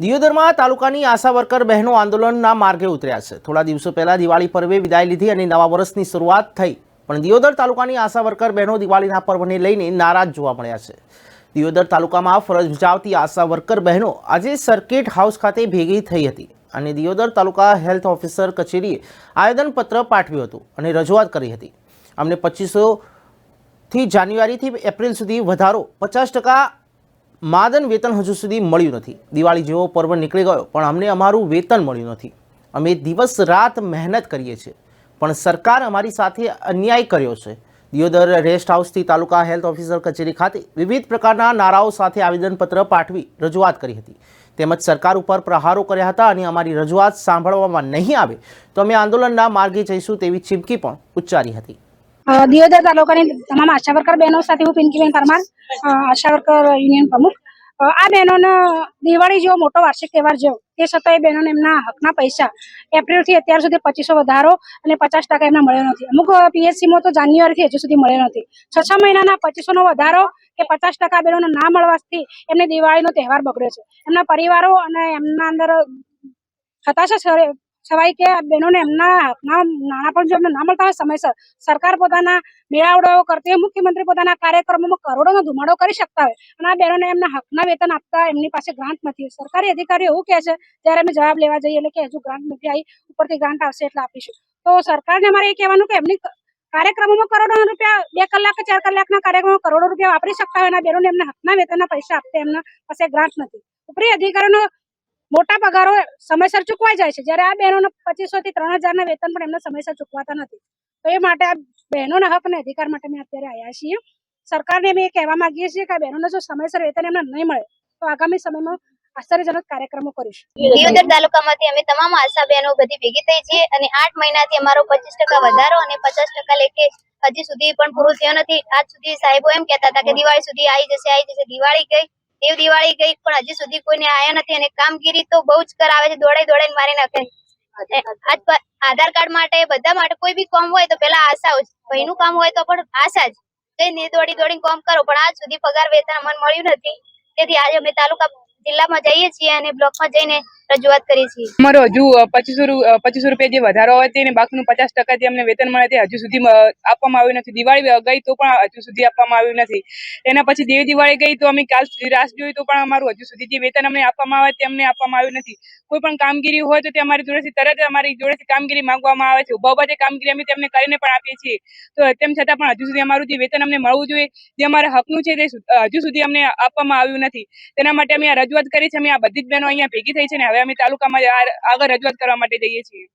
દિયોદરમાં તાલુકાની આશા વર્કર બહેનો આંદોલનના માર્ગે ઉતર્યા છે. થોડા દિવસો પહેલા દિવાળી પર્વે વિદાય લીધી અને નવા વર્ષની શરૂઆત થઈ. પણ દિયોદર તાલુકાની આશા વર્કર બહેનો દિવાળીના પર્વને લઈને નારાજ જોવા મળ્યા છે. દિયોદર તાલુકામાં ફરજ બજાવતી આશા વર્કર બહેનો આજે સર્કિટ હાઉસ ખાતે ભેગી થઈ હતી અને દિયોદર તાલુકા હેલ્થ ઓફિસર કચેરીએ આવેદનપત્ર પાઠવ્યું હતું અને રજૂઆત કરી હતી. અમને પચીસોથી જાન્યુઆરીથી એપ્રિલ સુધી વધારો પચાસ ટકા માદન વેતન હજુ સુધી મળ્યું નથી. દિવાળી જેવો પર્વ નીકળી ગયો, પણ અમને અમારું વેતન મળ્યું નથી. અમે દિવસ રાત મહેનત કરીએ છીએ. પણ સરકાર અમારી સાથે અન્યાય કર્યો છે. દિયોદર રેસ્ટ હાઉસથી તાલુકા હેલ્થ ઓફિસર કચેરી ખાતે વિવિધ પ્રકારના નારાઓ સાથે આવેદનપત્ર પાઠવી રજૂઆત કરી હતી. તેમજ સરકાર ઉપર પ્રહારો કર્યા હતા અને અમારી રજૂઆત સાંભળવામાં નહીં આવે તો અમે આંદોલનના માર્ગે જઈશું તેવી ચીમકી પણ ઉચ્ચારી હતી. દિયોદર તાલુકાની તમામ આશા વર્કર બહેનો સાથે હું પિંકીબેન પરમાર આશા વર્કર યુનિયન પ્રમુખ. આ બહેનોનો દિવાળી જેવો મોટો વાર્ષિક તહેવાર જેવો. તે છતાં એ બહેનોને એમના હકના પૈસા એપ્રિલથી અત્યાર સુધી પચીસો વધારો અને પચાસ ટકા એમને મળ્યો નથી. અમુક પીએચસીમાં તો જાન્યુઆરીથી હજુ સુધી મળ્યો નથી. છ છ મહિનાના પચીસોનો વધારો કે પચાસ ટકા બહેનોને ના મળવાથી એમને દિવાળીનો તહેવાર બગડ્યો છે. એમના પરિવારો અને એમના અંદર હતાશા છ- છવાઈ કે બહેનોને એમના હકના નાણાં જો એમને ના મળતા હોય સમયસર, સરકાર પોતાના મેળાવડાઓ કરતી હોય, મુખ્યમંત્રી પોતાના કાર્યક્રમોમાં કરોડોનો ધુમાડો કરી શકતા હોય અને આ બહેનોને એમના હકના વેતન આપતા એમની પાસે ગ્રાન્ટ નથી. સરકારી અધિકારીઓ એવું કહે છે, ત્યારે અમે જવાબ લેવા જઈએ. એટલે કે હજુ ગ્રાન્ટ નથી આવી, ઉપરથી ગ્રાન્ટ આવશે એટલે આપીશું. તો સરકારને અમારે એ કહેવાનું કે એમની કાર્યક્રમોમાં કરોડો રૂપિયા, બે કલાક ચાર કલાકના કાર્યક્રમમાં કરોડો રૂપિયા વાપરી શકતા હોય અને બહેનોને એમના હકના વેતનના પૈસા આપતા એમના પાસે ગ્રાન્ટ નથી. ઉપરી અધિકારીઓનો મોટા પગારો સમયસર ચૂકવાઈ જાય છે. જ્યારે આ બહેનોને પચીસો થી ત્રણ હજારના વેતન પણ એમને સમયસર ચૂકવાતા નથી. તો એ માટે આ બહેનોના હક અને અધિકાર માટે અમે અત્યારે આવ્યા છીએ. સરકારને અમે એ કહેવા માંગીએ છીએ કે આ બહેનોને જો સમયસર વેતન એમને નહીં મળે, તો આગામી સમયમાં આશ્ચર્યજનક કાર્યક્રમો કરીશું. દિયોદર તાલુકામાંથી અમે તમામ આશા બહેનો બધી ભેગી થઈ અને આઠ મહિનાથી અમારો પચીસ ટકા વધારો અને પચાસ ટકા લેખે હજી સુધી પણ પૂરું થયો નથી. આજ સુધી સાહેબો એમ કહેતા હતા કે દિવાળી સુધી આવી જશે આવી જશે. દિવાળી ગઈ દેવ દિવાળી ગઈ પણ હજી સુધી કોઈને આયા નથી અને કામગીરી તો બહુ જ કરાવે છે દોડાઈ દોડાઈને મારી નાખે આજ આધાર કાર્ડ માટે બધા માટે કોઈ બી કામ હોય તો પેલા આશા ભાઈ ભાઈનું કામ હોય તો પણ આશા જ. કઈ નહીં દોડી દોડીને કામ કરો પણ આજ સુધી પગાર વેતન અમને મળ્યું નથી. તેથી આજે અમે તાલુકા જિલ્લામાં જઈએ છીએ અને બ્લોકમાં જઈને રજૂઆત કરી છે. અમારો હજુ પચીસો પચીસો રૂપિયા જે વધારો હોય તે ને બાકીનું પચાસ ટકા જે અમને વેતન મળે તે હજુ સુધી આપવામાં આવ્યું નથી. દિવાળી ગઈ તો પણ હજુ સુધી આપવામાં આવ્યું નથી. એના પછી દેવી દિવાળી ગઈ તો અમે કાલ રાસ જોઈ તો પણ અમારું હજુ સુધી જે વેતન અમને આપવામાં આવે તે અમને આપવામાં આવ્યું નથી. કોઈ પણ કામગીરી હોય તો તે અમારી જોડેથી, તરત અમારી જોડેથી કામગીરી માંગવામાં આવે છે. ઊભા ઊભા જે કામગીરી અમે તેમને કરીને પણ આપીએ છીએ. તો તેમ છતાં પણ હજુ સુધી અમારું જે વેતન અમને મળવું જોઈએ, જે અમારા હકનું છે તે હજુ સુધી અમને આપવામાં આવ્યું નથી. તેના માટે અમે આ રજૂઆત કરી છે. અમે આ બધી જ બહેનો અહીંયા ભેગી થઈ છે ને હવે અમે તાલુકામાં આગળ રજૂઆત કરવા માટે જઈએ છીએ.